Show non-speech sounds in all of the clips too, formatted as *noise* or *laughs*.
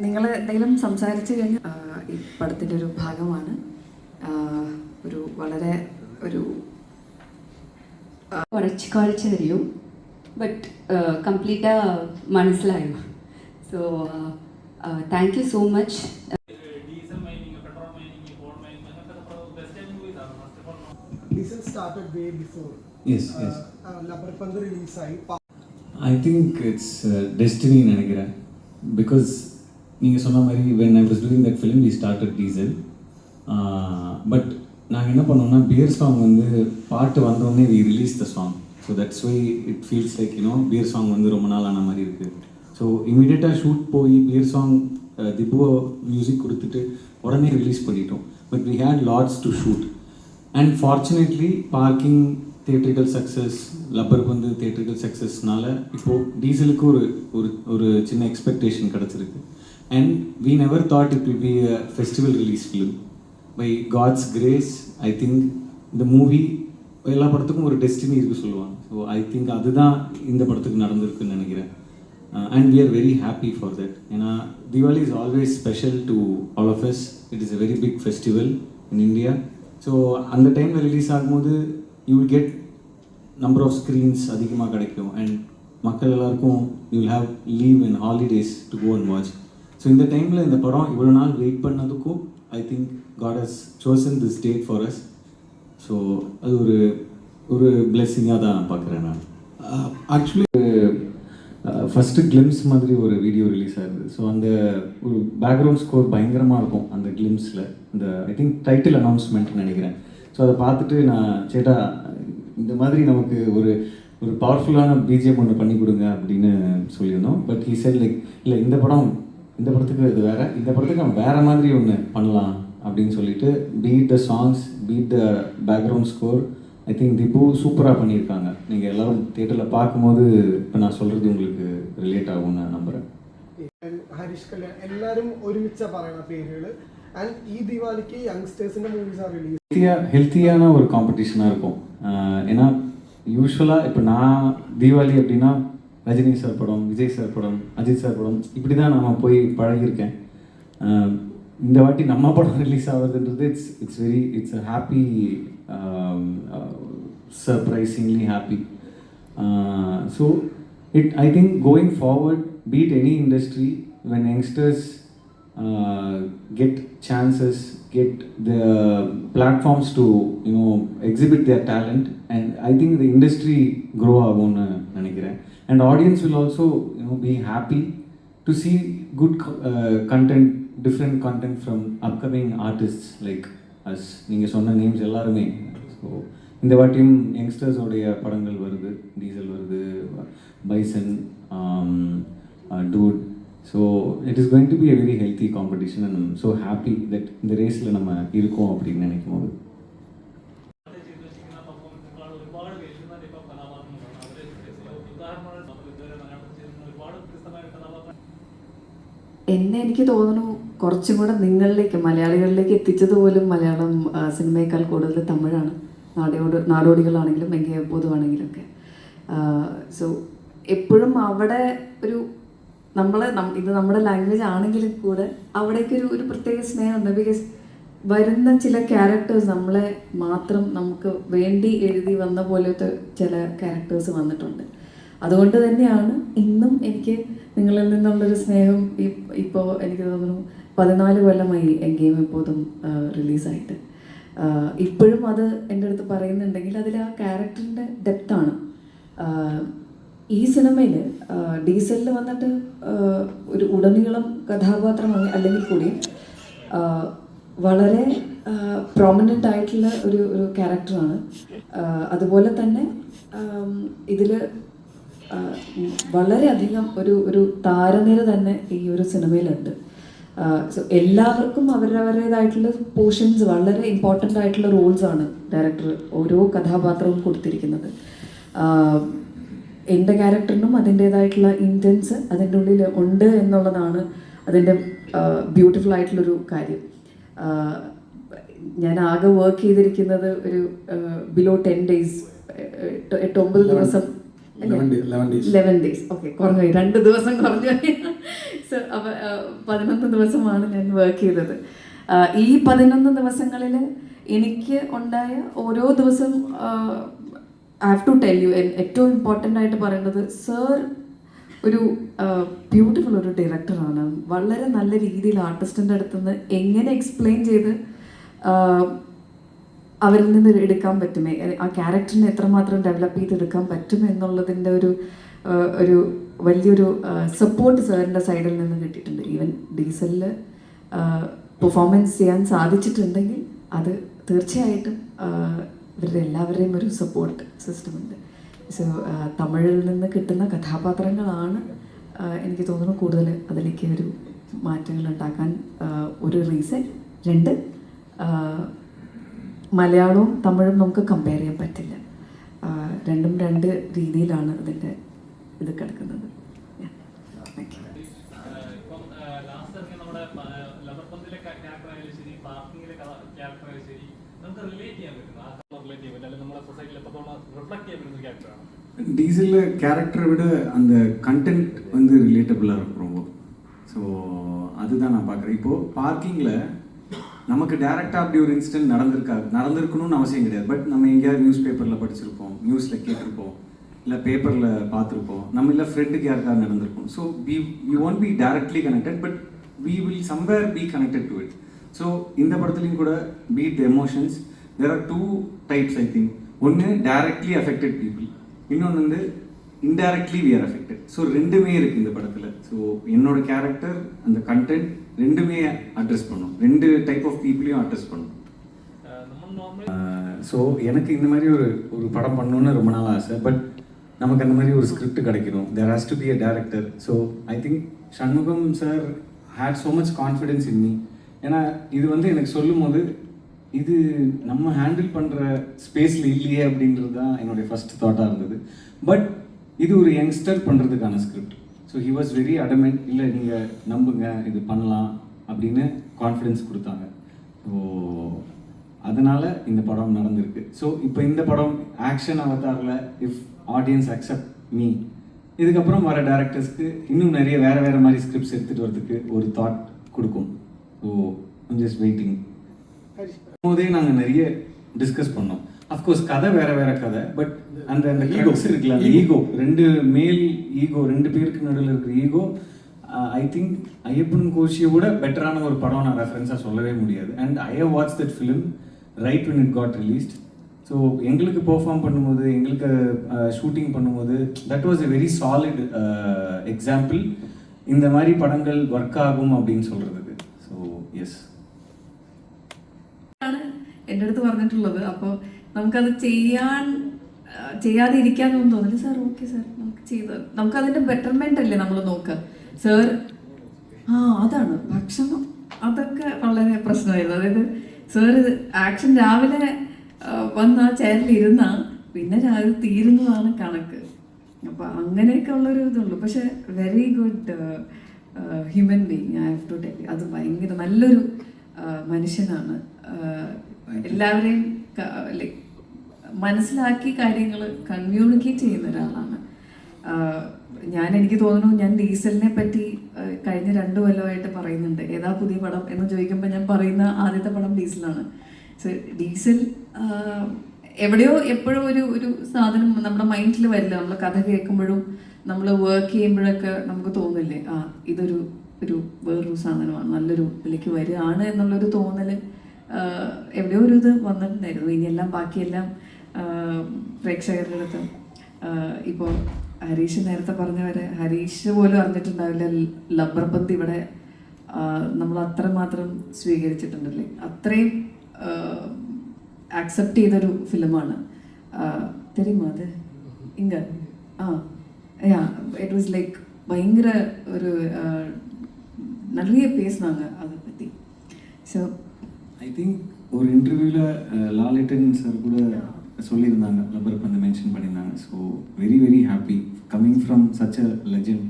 നിങ്ങൾ എന്തെങ്കിലും സംസാരിച്ചു കഴിഞ്ഞാൽ ഈ പടത്തിന്റെ ഒരു ഭാഗമാണ്. ഒരു വളരെ ഒരു കുറച്ച് കുറച്ച് അറിയും ബട്ട് കംപ്ലീറ്റാ മനസ്സിലായും? So thank you so much I think it's Yes, uh, because நீங்கள் சொன்ன மாதிரி when I was doing that film we started Diesel but நாங்கள் என்ன பண்ணோம்னா பியர் சாங் வந்து பாட்டு வந்தோடனே we release the song so that's why it feels like you know beer song வந்து ரொம்ப நாள் ஆன மாதிரி இருக்குது ஸோ இமீடியட்டாக ஷூட் போய் பியர் சாங் திபுவோ மியூசிக் கொடுத்துட்டு உடனே ரிலீஸ் பண்ணிட்டோம். But we had lots to shoot and fortunately Parking theatrical success லப்பருக்கு வந்து தேட்டரிக்கல் சக்ஸஸ்னால இப்போது டீசலுக்கு ஒரு ஒரு ஒரு சின்ன எக்ஸ்பெக்டேஷன் கிடச்சிருக்கு. And we never thought it will be a festival release film by God's grace I think இந்த மூவி எல்லா படத்துக்கும் ஒரு டெஸ்டினி இருக்கு சொல்லுவாங்க. ஸோ ஐ திங்க் அதுதான் இந்த படத்துக்கு நடந்திருக்குன்னு நினைக்கிறேன். And we are very happy for that ஏன்னா Deepavali is always special to all of us it is a very big festival in India so அந்த டைமில் ரிலீஸ் ஆகும்போது you will get number of screens அதிகமாக கிடைக்கும். And மக்கள் எல்லாருக்கும் you will have leave in holidays to go and watch so இந்த டைமில் இந்த படம் இவ்வளோ நாள் wait பண்ணதுக்கும் I think God has chosen this date for us so அது ஒரு ஒரு பிளெஸ்ஸிங்காக தான் பார்க்குறேன் நான். ஆக்சுவலி ஃபஸ்ட்டு கிளிம்ஸ் மாதிரி ஒரு வீடியோ ரிலீஸ் ஆகுது ஸோ அந்த ஒரு பேக்ரவுண்ட் ஸ்கோர் பயங்கரமாக இருக்கும் அந்த கிளிம்ஸில் இந்த ஐ திங்க் டைட்டில் அனௌன்ஸ்மெண்ட்னு நினைக்கிறேன். ஸோ அதை பார்த்துட்டு நான் சேட்டா இந்த மாதிரி நமக்கு ஒரு ஒரு பவர்ஃபுல்லான பிஜிஎம் ஒன்று பண்ணி கொடுங்க அப்படின்னு சொல்லியிருந்தோம். பட் he செட் லைக் இல்லை இந்த படம் இந்த படத்துக்கு இது வேற இந்த படத்துக்கு நம்ம வேற மாதிரி ஒன்று பண்ணலாம் அப்படின்னு சொல்லிட்டு beat the songs beat the background score I think Tipu சூப்பராக பண்ணியிருக்காங்க நீங்கள் எல்லாரும் தியேட்டரில் பார்க்கும்போது இப்போ நான் சொல்கிறது உங்களுக்கு ரிலேட் ஆகும்னு நான் நம்புகிறேன் ഹരീഷ് കല്യാൺ എല്ലാരും ഒരുമിച്ച പറയണ പേരുകൾ ആൻഡ് ഈ ദിവാലിക്ക് യങ്സ്റ്റേഴ്സിന്റെ മൂവീസ് ആണ് റിലീസ് ஹெல்த்தியாக ஹெல்த்தியான ஒரு காம்படிஷனாக இருக்கும் ஆஹ் ஏன்னா யூஸ்வலாக இப்போ நான் தீபாவளி அப்படின்னா ரஜினி சார் படம் விஜய் சார் படம் அஜித் சார் படம் இப்படி தான் நம்ம போய் பழகியிருக்கேன். இந்த வாட்டி நம்ம படம் release ஆகுதுன்றது it's it's very it's a happy surprisingly happy so it I think going forward beat any industry when youngsters get chances get the platforms to you know exhibit their talent and I think the industry grow ஆகும்னு நினைக்கிறேன். And audience will also you know be happy to see good uh, content, different content from upcoming artists like us. நீங்கள் சொன்ன names எல்லாருமே. So இந்த வாட்டியும் யங்ஸ்டர்ஸோடைய படங்கள் வருது. Diesel வருது Bison Dude so it is going to be a very healthy competition and I'm so happy that இந்த ரேஸில் நம்ம இருக்கோம் அப்படின்னு நினைக்கும் போது. എന്നെ എനിക്ക് തോന്നുന്നു കുറച്ചും കൂടെ നിങ്ങളിലേക്ക് മലയാളികളിലേക്ക് എത്തിച്ചത് പോലും മലയാളം സിനിമയേക്കാൾ കൂടുതൽ തമിഴാണ്. നാടോട് നാടോടികളാണെങ്കിലും എങ്കിൽ പൊതുവാണെങ്കിലും ഒക്കെ സോ എപ്പോഴും അവിടെ ഒരു നമ്മളെ നം- ഇത് നമ്മുടെ ലാംഗ്വേജ് ആണെങ്കിലും കൂടെ അവിടേക്ക് ഒരു ഒരു പ്രത്യേക സ്നേഹമുണ്ട്. ബിക്കോസ് വരുന്ന ചില ക്യാരക്ടേഴ്സ് നമ്മളെ മാത്രം നമുക്ക് വേണ്ടി എഴുതി വന്ന പോലത്തെ ചില ക്യാരക്ടേഴ്സ് വന്നിട്ടുണ്ട്. അതുകൊണ്ട് തന്നെയാണ് ഇന്നും എനിക്ക് നിങ്ങളിൽ നിന്നുള്ളൊരു സ്നേഹം ഇപ്പോൾ എനിക്ക് തോന്നുന്നു പതിനാല് കൊല്ലമായി ഗെയിം എപ്പോഴും റിലീസായിട്ട് ഇപ്പോഴും അത് എന്റെ അടുത്ത് പറയുന്നുണ്ടെങ്കിൽ അതിൽ ആ ക്യാരക്ടറിന്റെ ഡെപ്താണ് ഈ സിനിമയിൽ ഡീസലിൽ വന്നിട്ട് ഒരു ഉടനീളം കഥാപാത്രമായി അല്ലെങ്കിൽ കൂടി വളരെ പ്രോമിനന്റ് ആയിട്ടുള്ള ഒരു ഒരു ക്യാരക്ടറാണ് അതുപോലെ തന്നെ ഇതിൽ വളരെയധികം ഒരു ഒരു താരനിര തന്നെ ഈ ഒരു സിനിമയിലുണ്ട്. സോ എല്ലാവർക്കും അവരവരുടേതായിട്ടുള്ള പോർഷൻസ് വളരെ ഇമ്പോർട്ടന്റ് ആയിട്ടുള്ള റോൾസ് ആണ് ഡയറക്ടർ ഓരോ കഥാപാത്രവും കൊടുത്തിരിക്കുന്നത്. എന്റെ ക്യാരക്ടറിനും അതിന്റേതായിട്ടുള്ള ഇന്റൻസ് അതിന്റെ ഉള്ളിൽ ഉണ്ട് എന്നുള്ളതാണ് അതിന്റെ ബ്യൂട്ടിഫുൾ ആയിട്ടുള്ളൊരു കാര്യം. ഞാൻ ആകെ വർക്ക് ചെയ്തിരിക്കുന്നത് ഒരു ബിലോ ടെൻ ഡേയ്സ് എട്ട് ഒമ്പത് ദിവസം ലെവൻ ഡേയ്സ് ഓക്കെ കുറഞ്ഞു പോയി. രണ്ട് ദിവസം കുറഞ്ഞു സോ അപ്പോൾ പതിനൊന്ന് ദിവസമാണ് ഞാൻ വർക്ക് ചെയ്തത്. ഈ പതിനൊന്ന് ദിവസങ്ങളിൽ എനിക്ക് ഉണ്ടായ ഓരോ ദിവസം I have to tell you ഏറ്റവും ഇമ്പോർട്ടന്റ് ആയിട്ട് പറയേണ്ടത് സർ ഒരു ബ്യൂട്ടിഫുൾ ഒരു ഡയറക്ടറാണ് വളരെ നല്ല രീതിയിൽ ആർട്ടിസ്റ്റിന്റെ അടുത്ത് നിന്ന് എങ്ങനെ എക്സ്പ്ലെയിൻ ചെയ്ത് അവരിൽ നിന്ന് എടുക്കാൻ പറ്റുമേ? ആ ക്യാരക്ടറിനെ എത്രമാത്രം ഡെവലപ്പ് ചെയ്തെടുക്കാൻ പറ്റും എന്നുള്ളതിന്റെ ഒരു ഒരു വലിയൊരു സപ്പോർട്ട് സാറിന്റെ സൈഡിൽ നിന്ന് കിട്ടിയിട്ടുണ്ട്. ഈവൻ ഡീസലിൽ പെർഫോമൻസ് ചെയ്യാൻ സാധിച്ചിട്ടുണ്ടെങ്കിൽ അത് തീർച്ചയായിട്ടും ഇവരുടെ എല്ലാവരുടെയും ഒരു സപ്പോർട്ട് സിസ്റ്റം ഉണ്ട്. സോ തമിഴിൽ നിന്ന് കിട്ടുന്ന കഥാപാത്രങ്ങളാണ് എനിക്ക് തോന്നുന്നു കൂടുതൽ അതിലേക്ക് ഒരു മാറ്റങ്ങൾ ഉണ്ടാക്കാൻ ഒരു റീസൺ രണ്ട് മലയാളവും തമിഴും നമുക്ക് കമ്പയർ ചെയ്യാൻ പറ്റില്ല ആ, രണ്ടും രണ്ട് രീതിയിലാണ് അതിൻ്റെ ഇത് കിടക്കുന്നത് താങ്ക് യു ഇപ്പം ലാസ്റ്റ് ഇറങ്ങിയ നമ്മുടെ ലബർ പന്തിലെ ക്യാരക്ടർ ആയാലും ശരി പാർക്കിങ്ങിലെ ക്യാരക്ടർ ആയാലും ശരി നമുക്ക് റിലേറ്റ് ചെയ്യാൻ പറ്റും ആ റിലേറ്റ് ചെയ്യാൻ പറ്റും അല്ലെങ്കിൽ നമ്മുടെ സൊസൈറ്റിയിൽ എത്രത്തോളം റിഫ്ലക്ട് ചെയ്യാൻ പറ്റുന്ന ക്യാരക്ടറാണ് டீசலில் கேரக்டரை விட அந்த கண்டென்ட் வந்து ரிலேட்டபுளாக இருக்கும் ரொம்ப ஸோ அதுதான் நான் பார்க்குறேன் இப்போது பார்க்கிங்கில் நமக்கு டேரெக்டாக அப்படி ஒரு இன்சிடென்ட் நடந்திருக்காது நடந்திருக்கணும்னு அவசியம் கிடையாது. பட் நம்ம எங்கேயாவது நியூஸ் பேப்பரில் படிச்சிருப்போம் நியூஸில் கேட்டிருப்போம் இல்லை பேப்பரில் பார்த்துருப்போம். நம்ம இல்லை ஃப்ரெண்டுக்கு யாருக்காவது நடந்திருக்கும். So we we won't be directly connected but we will somewhere be connected to it so இந்த படத்துலையும் கூட beat the emotions there are two types I think ஒன்று டைரக்ட்லி அஃபெக்டட் பீப்புள் இன்னொன்று வந்து indirectly we are affected so ரெண்டுமே இருக்குது இந்த படத்தில். ஸோ என்னோட கேரக்டர் அந்த கண்டென்ட் ரெண்டுமே அட்ரஸ் பண்ணும். ரெண்டு டைப் ஆஃப் பீப்புளையும் அட்ரஸ் பண்ணும். ஸோ எனக்கு இந்த மாதிரி ஒரு ஒரு படம் பண்ணணுன்னு ரொம்ப நாள் ஆசை. பட் நமக்கு அந்த மாதிரி ஒரு ஸ்கிரிப்ட் கிடைக்கணும். There has to be a director so I think Shanmugam sir had so much confidence in me ஏன்னா இது வந்து எனக்கு சொல்லும் போது இது நம்ம ஹேண்டில் பண்ணுற ஸ்பேஸில் இல்லையே அப்படின்றது தான் என்னுடைய ஃபஸ்ட் தாட்டாக இருந்தது. பட் இது ஒரு யங்ஸ்டர் பண்ணுறதுக்கான script so he was very adamant இல்லை நீங்கள் நம்புங்க இது பண்ணலாம் அப்படின்னு கான்ஃபிடென்ஸ் கொடுத்தாங்க. ஸோ அதனால் இந்த படம் நடந்திருக்கு. ஸோ இப்போ இந்த படம் ஆக்ஷன் அவதாரில் இஃப் ஆடியன்ஸ் அக்செப்ட் மீ இதுக்கப்புறம் வர டேரக்டர்ஸ்க்கு இன்னும் நிறைய வேறு வேறு மாதிரி ஸ்கிரிப்ட்ஸ் எடுத்துகிட்டு வரதுக்கு ஒரு தாட் கொடுக்கும். ஸோ ஜஸ்ட் வெயிட்டிங் போதே நாங்கள் நிறைய டிஸ்கஸ் பண்ணோம். அஃப்கோர்ஸ் கதை வேற வேற கதை பட் அந்த அந்த ஈகோஸ் இருக்குல்ல அந்த ஈகோ ரெண்டு மேல் ஈகோ ரெண்டு பேருக்கு நடுவில் இருக்கிற ஈகோ ஐ திங்க் ஐயப்பன் கோஷியை விட பெட்டரான ஒரு படம் நான் ரெஃபரன்ஸாக சொல்லவே முடியாது and I have watch that film right when it got released so எங்களுக்கு பெர்ஃபார்ம் பண்ணும்போது எங்களுக்கு ஷூட்டிங் பண்ணும்போது that was a very solid example இந்த மாதிரி படங்கள் ஒர்க் ஆகும் அப்படின்னு சொல்கிறதுக்கு ஸோ எஸ் ആണ് എൻ്റെ അടുത്ത് പറഞ്ഞിട്ടുള്ളത് അപ്പോൾ നമുക്കത് ചെയ്യാൻ ചെയ്യാതെ തോന്നില്ല. Sir okay sir. നമുക്ക് ചെയ്ത് നമുക്കതിന്റെ ബെറ്റർമെന്റ് അല്ലേ നമ്മൾ നോക്കുക? സാർ ആ അതാണ്. ഭക്ഷണം അതൊക്കെ വളരെ പ്രശ്നമായിരുന്നു. അതായത് സാർ ആക്ഷൻ രാവിലെ വന്ന ആ ഇരുന്ന പിന്നെ രാവിലെ തീരുന്നതാണ് കണക്ക്. അപ്പോൾ അങ്ങനെയൊക്കെ ഉള്ളൊരു ഇതുള്ളൂ പക്ഷെ very good human being I have to tell അത് ഭയങ്കര നല്ലൊരു മനുഷ്യനാണ്. എല്ലാവരെയും ലൈക്ക് മനസ്സിലാക്കി കാര്യങ്ങൾ കമ്മ്യൂണിക്കേറ്റ് ചെയ്യുന്ന ഒരാളാണ്. ഞാൻ എനിക്ക് തോന്നുന്നു ഞാൻ ഡീസലിനെ പറ്റി കഴിഞ്ഞ രണ്ടു കൊല്ലമായിട്ട് പറയുന്നുണ്ട്. ഏതാ പുതിയ പടം എന്ന് ചോദിക്കുമ്പോൾ ഞാൻ പറയുന്ന ആദ്യത്തെ പടം ഡീസലാണ്. സോ ഡീസൽ എവിടെയോ എപ്പോഴും ഒരു ഒരു സാധനം നമ്മുടെ മൈൻഡിൽ വരില്ല. നമ്മൾ കഥ കേൾക്കുമ്പോഴും നമ്മൾ വർക്ക് ചെയ്യുമ്പോഴൊക്കെ നമുക്ക് തോന്നില്ലേ ആ ഇതൊരു ഒരു വേറൊരു സാധനമാണ് നല്ലൊരു ഇതിലേക്ക് വരികയാണ് എന്നുള്ളൊരു തോന്നൽ എവിടെയോ ഒരു ഇത് വന്നിട്ടുണ്ടായിരുന്നു. ഇനിയെല്ലാം ബാക്കിയെല്ലാം പ്രേക്ഷകരുടെ അടുത്ത് ഇപ്പോൾ ഹരീഷ് നേരത്തെ പറഞ്ഞ വരെ ഹരീഷ് പോലും അറിഞ്ഞിട്ടുണ്ടാവില്ല ലബ്ബർ പന്ത് ഇവിടെ നമ്മൾ അത്രമാത്രം സ്വീകരിച്ചിട്ടുണ്ടല്ലേ അത്രയും ആക്സെപ്റ്റ് ചെയ്തൊരു ഫിലിമാണ് தெரியுமா அது இங்க ah yeah it was like பயங்கர ஒரு ஆஹ், நிறைய பேசினாங்க அதை பற்றி ஸோ ஐ திங்க் ஒரு இன்டர்வியூவில் லாலிட்டன் சார் கூட சொல்லியிருந்தாங்க லப்பர் பந்து மென்ஷன் பண்ணியிருந்தாங்க so very very happy coming from such a legend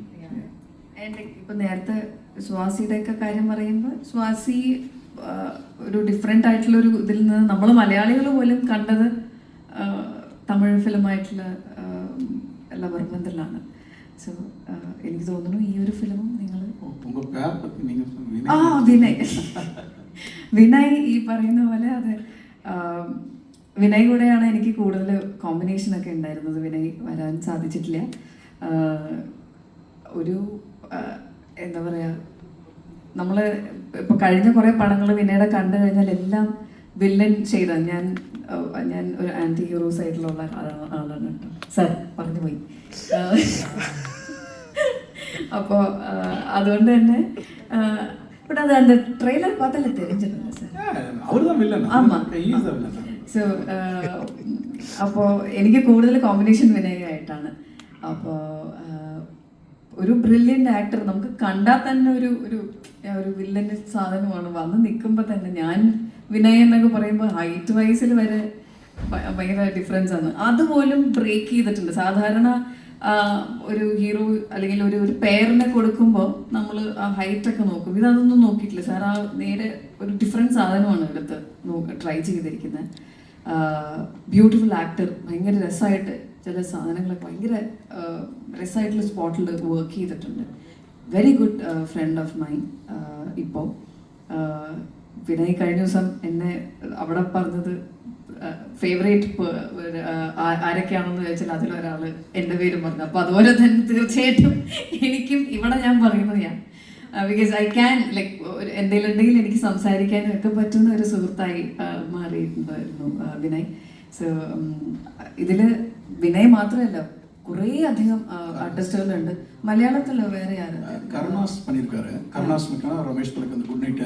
എൻ്റെ ഇപ്പം നേരത്തെ സ്വാസിയുടെയൊക്കെ കാര്യം പറയുമ്പോൾ സ്വാസി ആ, ഒരു ഡിഫറെൻ്റ് ആയിട്ടുള്ള ഒരു ഇതിൽ നിന്ന് നമ്മൾ മലയാളികൾ പോലും കണ്ടത് ആ, തമിഴ് ഫിലിമായിട്ടുള്ള ലവർബന്ധിലാണ് സോ എനിക്ക് തോന്നുന്നു ഈ ഒരു ഫിലിമും നിങ്ങൾ உங்க பேர் பத்தி நீங்க சொன்னீங்க ആ വിനയ് വിനയ് ഈ പറയുന്ന പോലെ അതെ ആം, വിനയ് കൂടെയാണ് എനിക്ക് കൂടുതൽ കോമ്പിനേഷൻ ഒക്കെ ഉണ്ടായിരുന്നത് വിനയ് വരാൻ സാധിച്ചിട്ടില്ല ആ, ഒരു ആ, എന്താ പറയുക നമ്മൾ ഇപ്പോൾ കഴിഞ്ഞ കുറേ പടങ്ങൾ വിനയുടെ കണ്ടു കഴിഞ്ഞാൽ എല്ലാം വില്ലൻ ചെയ്ത ഞാൻ ആ, ഞാൻ ഒരു ആൻറ്റി ഹീറോ സൈഡിലുള്ള ആളാണ് ആളാണ് കേട്ടോ സാർ പറഞ്ഞു പോയി ആ, അപ്പോൾ അതുകൊണ്ട് തന്നെ பட் அது அந்த ட்ரெய்லர் பார்த்தாலே தெரிஞ்சிருந்தது சார் அவர் தான் வில்லன் ஆமா. സോ uh, അപ്പോൾ എനിക്ക് കൂടുതൽ കോമ്പിനേഷൻ വിനയായിട്ടാണ് അപ്പോൾ ഒരു ബ്രില്യന്റ് ആക്ടർ നമുക്ക് കണ്ടാൽ തന്നെ ഒരു ഒരു ഒരു വില്ലന്റെ സാധനമാണ്. വന്ന് നിൽക്കുമ്പോൾ തന്നെ ഞാൻ വിനയ് എന്നൊക്കെ പറയുമ്പോൾ ഹൈറ്റ് വൈസിൽ വരെ ഭയങ്കര ഡിഫറൻസ് ആണ്. അതുപോലും ബ്രേക്ക് ചെയ്തിട്ടുണ്ട്. സാധാരണ ഒരു ഹീറോ അല്ലെങ്കിൽ ഒരു ഒരു പേരിനെ കൊടുക്കുമ്പോൾ നമ്മൾ ആ ഹൈറ്റ് ഒക്കെ നോക്കും. ഇതൊന്നും നോക്കിയിട്ടില്ല. സാർ ആ നേരെ ഒരു ഡിഫറെന്റ് സാധനമാണ് എടുത്ത് ട്രൈ ചെയ്തിരിക്കുന്നത്. ബ്യൂട്ടിഫുൾ ആക്ടർ ഭയങ്കര രസമായിട്ട് ചില സാധനങ്ങളെ ഭയങ്കര രസമായിട്ടുള്ള സ്പോട്ടിൽ വർക്ക് ചെയ്തിട്ടുണ്ട്. Very good friend of mine ഇപ്പോൾ വിനയ് കഴിഞ്ഞ ദിവസം എന്നെ അവിടെ പറഞ്ഞത് ഫേവറേറ്റ് ആരൊക്കെയാണെന്ന് ചോദിച്ചാൽ അതിലൊരാൾ എന്റെ പേരും പറഞ്ഞു. അപ്പോൾ അതുപോലെ തന്നെ തീർച്ചയായിട്ടും എനിക്കും ഇവിടെ ഞാൻ പറയുന്നത് ഞാൻ. ബിക്കോസ് ഐ ക്യാൻ ലൈക്ക് എന്തെങ്കിലും ഉണ്ടെങ്കിൽ എനിക്ക് സംസാരിക്കാനും ഒക്കെ പറ്റുന്ന ഒരു സുഹൃത്തായി മാറിയിട്ടുണ്ടായിരുന്നു വിനയ്. സോ ഇതിൽ വിനയ് മാത്രമല്ല കുറേ അധികം ആർട്ടിസ്റ്റുകളുണ്ട്. മലയാളത്തിലുള്ള വേറെ கருணாஸ் பண்ணியிருக்காரு கருணாஸ் ரமேஷ் தலக்கு அந்த குட் நைட்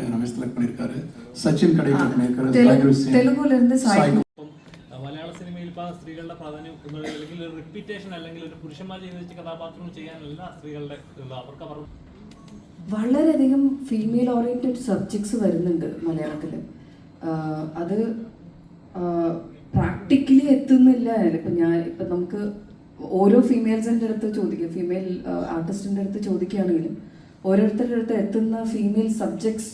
സിനിമയിൽ സ്ത്രീകളുടെ പ്രാധാന്യം അല്ലെങ്കിൽ റിപ്പീറ്റേഷൻ അല്ലെങ്കിൽ ഒരു പുരുഷന്മാർ ചെയ്യുന്ന കഥാപാത്രം ചെയ്യാനല്ല സ്ത്രീകളുടെ അവർക്ക് അവർ വളരെയധികം ഫീമെയിൽ ഓറിയന്റഡ് സബ്ജക്ട്സ് വരുന്നുണ്ട് മലയാളത്തിൽ അത് പ്രാക്ടിക്കലി എത്തുന്നില്ല. ഇപ്പം ഞാൻ ഇപ്പം നമുക്ക് ഓരോ ഫീമെയിൽസിന്റെ അടുത്ത് ചോദിക്കുക ഫീമെയിൽ ആർട്ടിസ്റ്റിന്റെ അടുത്ത് ചോദിക്കുകയാണെങ്കിലും ഓരോരുത്തരുടെ അടുത്ത് എത്തുന്ന ഫീമെയിൽ സബ്ജക്ട്സ്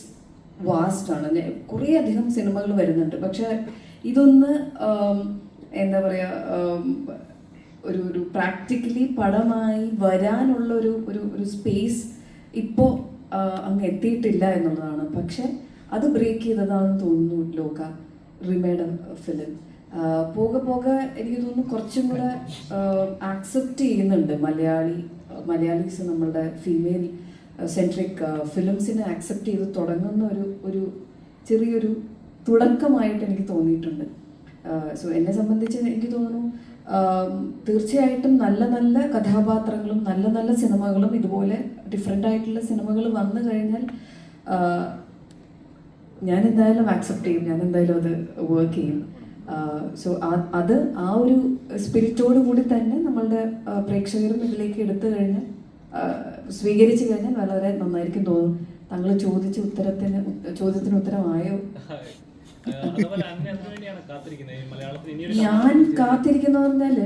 വാസ്റ്റ് ആണ്. ഞാൻ- കുറേ അധികം സിനിമകൾ വരുന്നുണ്ട്. പക്ഷേ ഇതൊന്ന് എന്താ പറയുക ഒരു ഒരു പ്രാക്ടിക്കലി പടമായി വരാനുള്ള ഒരു ഒരു ഒരു സ്പേസ് ഇപ്പോൾ അങ്ങ് എത്തിയിട്ടില്ല എന്നുള്ളതാണ്. പക്ഷെ അത് ബ്രേക്ക് ചെയ്തതാണെന്ന് തോന്നുന്നു ലോക റിമേഡ് ഫിലിം പോകെ പോകെ എനിക്ക് തോന്നുന്നു കുറച്ചും കൂടെ ആക്സെപ്റ്റ് ചെയ്യുന്നുണ്ട് മലയാളി മലയാളീസ് നമ്മളുടെ ഫീമെയിൽ സെൻട്രിക് ഫിലിംസിനെ ആക്സെപ്റ്റ് ചെയ്ത് തുടങ്ങുന്ന ഒരു ഒരു ചെറിയൊരു തുടക്കമായിട്ട് എനിക്ക് തോന്നിയിട്ടുണ്ട്. സോ എന്നെ സംബന്ധിച്ച് എനിക്ക് തോന്നുന്നു തീർച്ചയായിട്ടും നല്ല നല്ല കഥാപാത്രങ്ങളും നല്ല നല്ല സിനിമകളും ഇതുപോലെ ഡിഫറെന്റ് ആയിട്ടുള്ള സിനിമകൾ വന്നു കഴിഞ്ഞാൽ ഞാൻ എന്തായാലും ആക്സെപ്റ്റ് ചെയ്യും ഞാൻ എന്തായാലും അത് വർക്ക് ചെയ്യും. സോ അത് ആ ഒരു സ്പിരിറ്റോട് കൂടി തന്നെ നമ്മളുടെ പ്രേക്ഷകരും ഇതിലേക്ക് എടുത്തു കഴിഞ്ഞാൽ സ്വീകരിച്ചു കഴിഞ്ഞാൽ വളരെ നന്നായിരിക്കും തോന്നും താങ്കൾ ചോദിച്ച ഉത്തരത്തിന് ചോദ്യത്തിന് ഉത്തരമായോ? *laughs* ഞാൻ കാത്തിരിക്കുന്ന പറഞ്ഞാൽ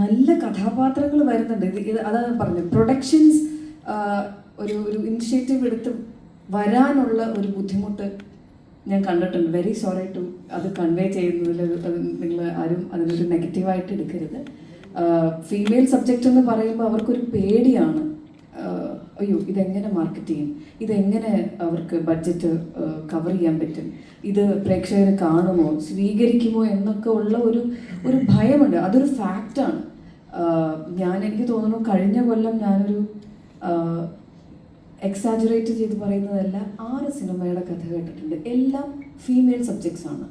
നല്ല കഥാപാത്രങ്ങൾ വരുന്നുണ്ട്. ഇത് ഇത് അതാണ് പറഞ്ഞത്. പ്രൊഡക്ഷൻസ് ഒരു ഒരു ഇനിഷ്യേറ്റീവ് എടുത്ത് വരാനുള്ള ഒരു ബുദ്ധിമുട്ട് ഞാൻ കണ്ടിട്ടുണ്ട്. വെരി സോറി ടു അത് കൺവേ ചെയ്യുന്നതിൽ നിങ്ങൾ ആരും അതിനൊരു നെഗറ്റീവായിട്ട് എടുക്കരുത്. ഫീമെയിൽ സബ്ജക്റ്റ് എന്ന് പറയുമ്പോൾ അവർക്കൊരു പേടിയാണ്. അയ്യോ ഇതെങ്ങനെ മാർക്കറ്റ് ചെയ്യും? ഇതെങ്ങനെ അവർക്ക് ബഡ്ജറ്റ് കവർ ചെയ്യാൻ പറ്റും? ഇത് പ്രേക്ഷകർ കാണുമോ? സ്വീകരിക്കുമോ? എന്നൊക്കെ ഉള്ള ഒരു ഒരു ഭയമുണ്ട്. അതൊരു ഫാക്റ്റാണ് ഞാൻ എനിക്ക് തോന്നുന്നു കഴിഞ്ഞ കൊല്ലം ഞാനൊരു എക്സാജുറേറ്റ് ചെയ്ത് പറയുന്നതല്ല ആറ് സിനിമയുടെ കഥ കേട്ടിട്ടുണ്ട്. എല്ലാം ഫീമെയിൽ സബ്ജക്ട്സ് ആണ്.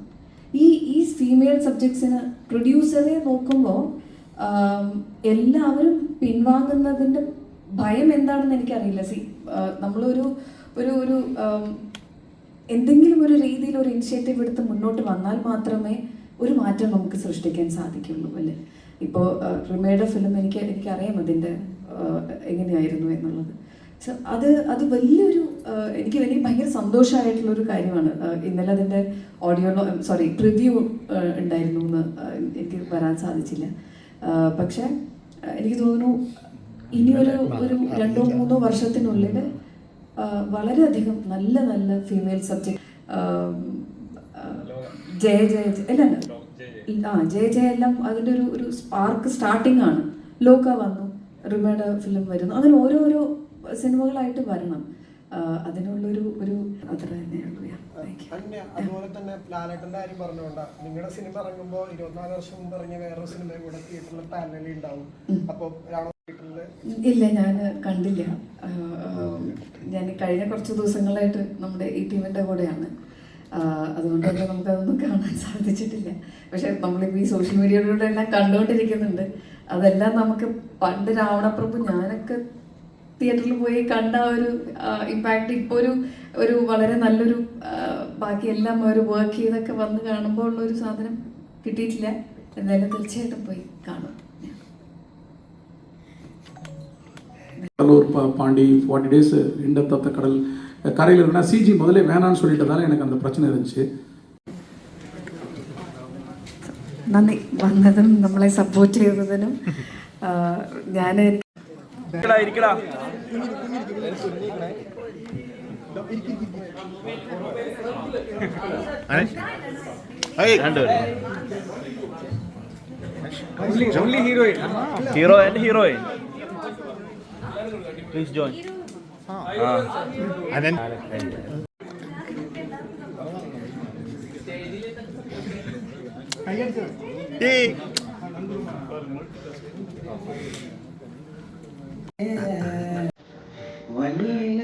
ഈ ഈ ഫീമെയിൽ സബ്ജക്ട്സിന് പ്രൊഡ്യൂസറെ നോക്കുമ്പോൾ എല്ലാവരും പിൻവാങ്ങുന്നതിന്റെ ഭയം എന്താണെന്ന് എനിക്കറിയില്ല. സി നമ്മളൊരു ഒരു ഒരു എന്തെങ്കിലും ഒരു രീതിയിൽ ഒരു ഇനിഷ്യേറ്റീവ് എടുത്ത് മുന്നോട്ട് വന്നാൽ മാത്രമേ ഒരു മാറ്റം നമുക്ക് സൃഷ്ടിക്കാൻ സാധിക്കുള്ളൂ അല്ലേ? ഇപ്പോൾ റിമയുടെ ഫിലിം എനിക്ക് എനിക്കറിയാം അതിന്റെ എങ്ങനെയായിരുന്നു എന്നുള്ളത്. സോ അത് അത് വലിയൊരു എനിക്ക് എനിക്ക് ഭയങ്കര സന്തോഷമായിട്ടുള്ളൊരു കാര്യമാണ്. ഇന്നലെ അതിന്റെ ഓഡിയോ സോറി പ്രിവ്യൂ ഉണ്ടായിരുന്നു എന്ന് എനിക്ക് വരാൻ സാധിച്ചില്ല. പക്ഷേ എനിക്ക് തോന്നുന്നു ഇനിയൊരു ഒരു രണ്ടോ മൂന്നോ വർഷത്തിനുള്ളിൽ വളരെയധികം നല്ല നല്ല ഫീമെയിൽ സബ്ജക്ട് ജയ ജയ അല്ല ആ ജയ ജയ എല്ലാം അതിന്റെ ഒരു ഒരു സ്പാർക്ക് സ്റ്റാർട്ടിംഗ് ആണ്. ലോക വന്നു റിമേഡ് ഫിലിം വരുന്നു. അങ്ങനെ ഓരോരോ സിനിമകളായിട്ട് വരണം. അതിനുള്ളൊരു ഒരു അത്ര തന്നെയാണ് അതുപോലെ തന്നെ ലാലേട്ടന്റെ കാര്യം പറഞ്ഞുകൊണ്ട്. നിങ്ങളുടെ സിനിമ ഇറങ്ങുമ്പോൾ ഇരുപത്തിനാല് വർഷം മുമ്പ് ഇറങ്ങിയ വേറൊരു സിനിമയും കൂടെ തിയേറ്ററിൽ പാനലി ഉണ്ടാവും. അപ്പോൾ ഇല്ല ഞാൻ കണ്ടില്ല. ഞാൻ കഴിഞ്ഞ കുറച്ച് ദിവസങ്ങളായിട്ട് നമ്മുടെ ഈ ടീമിന്റെ കൂടെയാണ്. അതുകൊണ്ട് തന്നെ നമുക്കതൊന്നും കാണാൻ സാധിച്ചിട്ടില്ല. പക്ഷെ നമ്മളിപ്പോൾ ഈ സോഷ്യൽ മീഡിയയിലൂടെ എല്ലാം കണ്ടുകൊണ്ടിരിക്കുന്നുണ്ട്. അതെല്ലാം നമുക്ക് പണ്ട് രാവണപ്രഭു ഞാനൊക്കെ തിയേറ്ററിൽ പോയി കണ്ട ഒരു ഇമ്പാക്റ്റ് ഇപ്പോൾ ഒരു ഒരു വളരെ നല്ലൊരു ബാക്കി ബാക്കിയെല്ലാം ഒരു വർക്ക് ചെയ്തൊക്കെ വന്ന് കാണുമ്പോൾ ഉള്ള ഒരു സാധനം കിട്ടിയിട്ടില്ല. എന്തായാലും തീർച്ചയായിട്ടും പോയി കാണും. கடலூர் பா பாண்டி ஃபார்ட்டி டேஸ் இண்டத்தத்த கடல் கரையில் இருக்குன்னா சிஜி முதல்ல வேணான்னு சொல்லிட்டதால எனக்கு அந்த பிரச்சனை இருந்துச்சு നന്ദി വന്നതും നമ്മളെ സപ്പോർട്ട് ചെയ്തതിനും ഞാൻ Only heroine. Hero and heroine. Please join. Ah. And then. Hey. വലിയ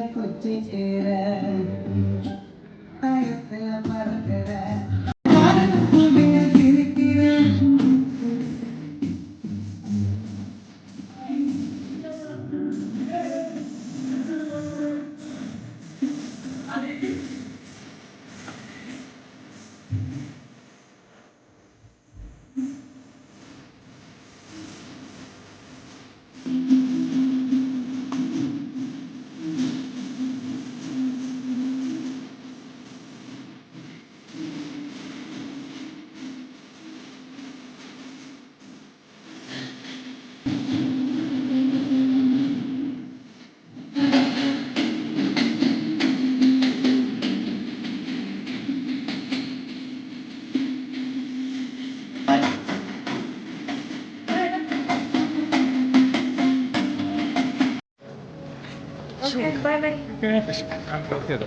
100しか感動制度。